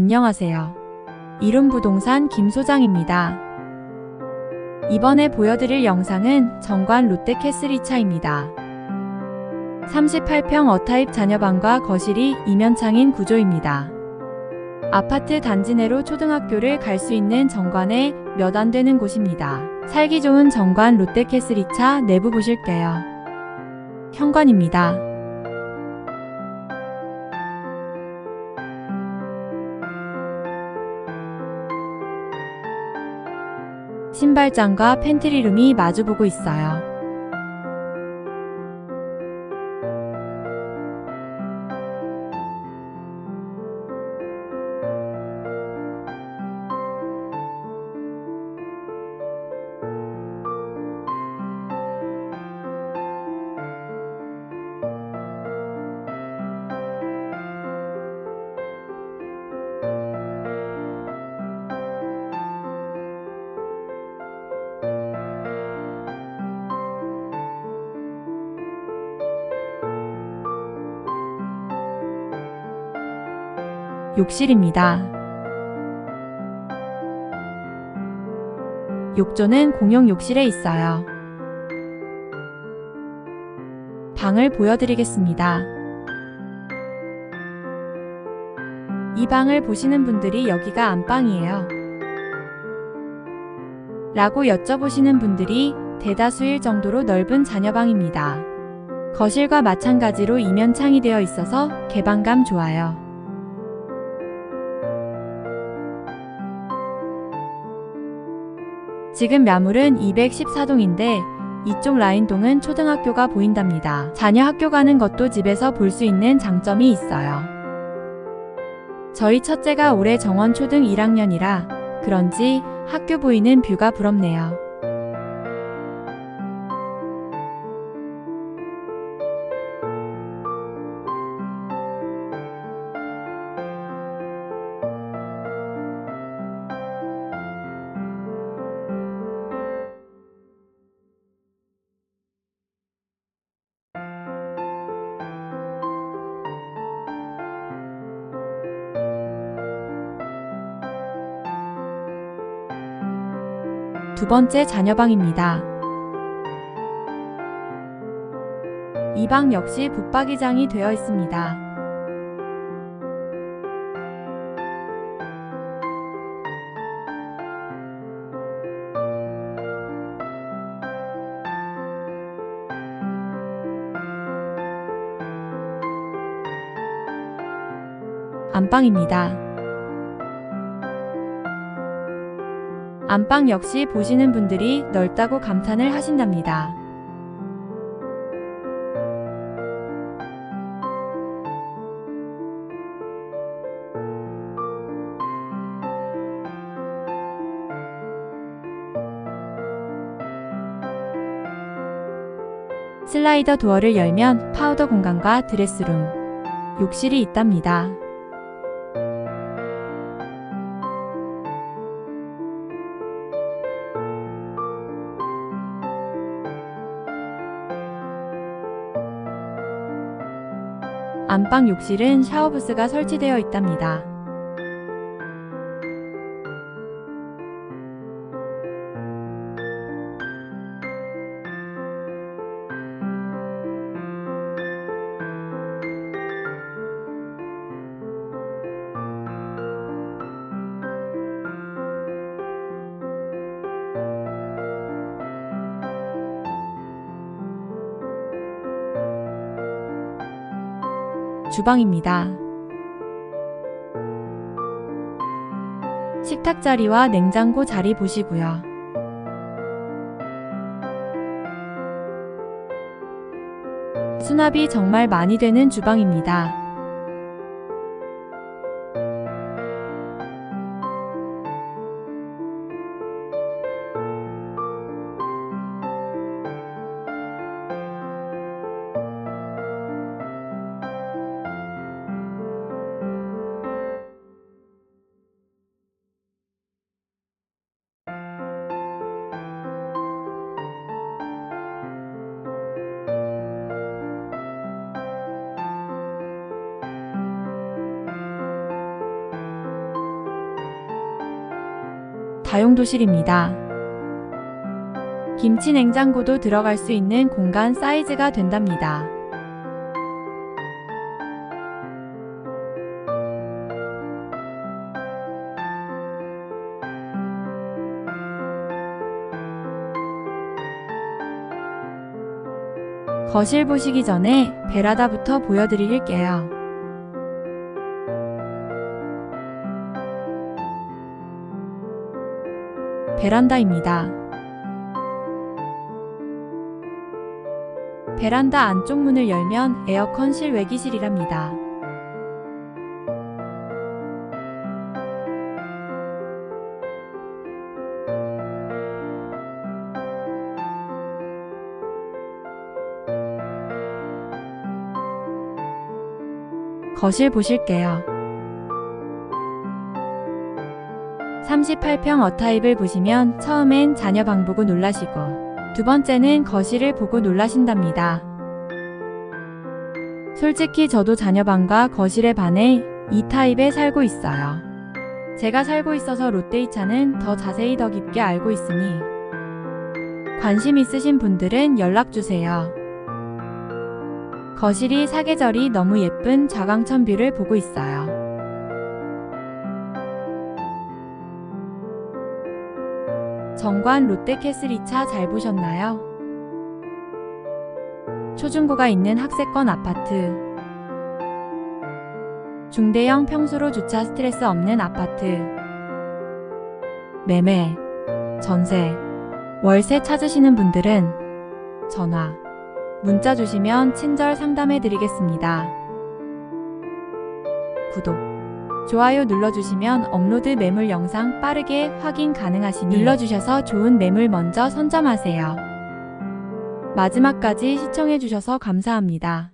안녕하세요. 이룸부동산 김 소장입니다. 이번에 보여드릴 영상은 정관 롯데캐슬 2차입니다. 38평 어타입 자녀방과 거실이 이면창인 구조입니다. 아파트 단지 내로 초등학교를 갈 수 있는 정관에 몇 안 되는 곳입니다. 살기 좋은 정관 롯데캐슬 2차 내부 보실게요. 현관입니다. 신발장과 팬트리룸이 마주보고 있어요. 욕실입니다. 욕조는 공용 욕실에 있어요. 방을 보여드리겠습니다. 이 방을 보시는 분들이 여기가 안방이에요. 라고 여쭤보시는 분들이 대다수일 정도로 넓은 자녀방입니다. 거실과 마찬가지로 이면 창이 되어 있어서 개방감 좋아요. 지금 매물은 214동인데 이쪽 라인동은 초등학교가 보인답니다. 자녀 학교 가는 것도 집에서 볼 수 있는 장점이 있어요. 저희 첫째가 올해 정원 초등 1학년이라 그런지 학교 보이는 뷰가 부럽네요. 두 번째 자녀방입니다. 이 방 역시 붙박이장이 되어 있습니다. 안방입니다. 안방 역시 보시는 분들이 넓다고 감탄을 하신답니다. 슬라이더 도어를 열면 파우더 공간과 드레스룸, 욕실이 있답니다. 안방 욕실은 샤워부스가 설치되어 있답니다. 주방입니다. 식탁 자리와 냉장고 자리 보시고요. 수납이 정말 많이 되는 주방입니다. 다용도실입니다. 김치 냉장고도 들어갈 수 있는 공간 사이즈가 된답니다. 거실 보시기 전에 베라다부터 보여드릴게요. 베란다입니다. 베란다 안쪽 문을 열면 에어컨 실외기실이랍니다. 거실 보실게요. 38평 어타입을 보시면 처음엔 자녀 방 보고 놀라시고 두 번째는 거실을 보고 놀라신답니다. 솔직히 저도 자녀 방과 거실에 반해 이 타입에 살고 있어요. 제가 살고 있어서 롯데이차는 더 자세히 더 깊게 알고 있으니 관심 있으신 분들은 연락 주세요. 거실이 사계절이 너무 예쁜 좌광천 뷰를 보고 있어요. 정관 롯데캐슬 2차 잘 보셨나요? 초중고가 있는 학세권 아파트. 중대형 평수로 주차 스트레스 없는 아파트. 매매, 전세, 월세 찾으시는 분들은 전화, 문자 주시면 친절 상담해 드리겠습니다. 구독, 좋아요 눌러주시면 업로드 매물 영상 빠르게 확인 가능하시니 눌러주셔서 좋은 매물 먼저 선점하세요. 마지막까지 시청해주셔서 감사합니다.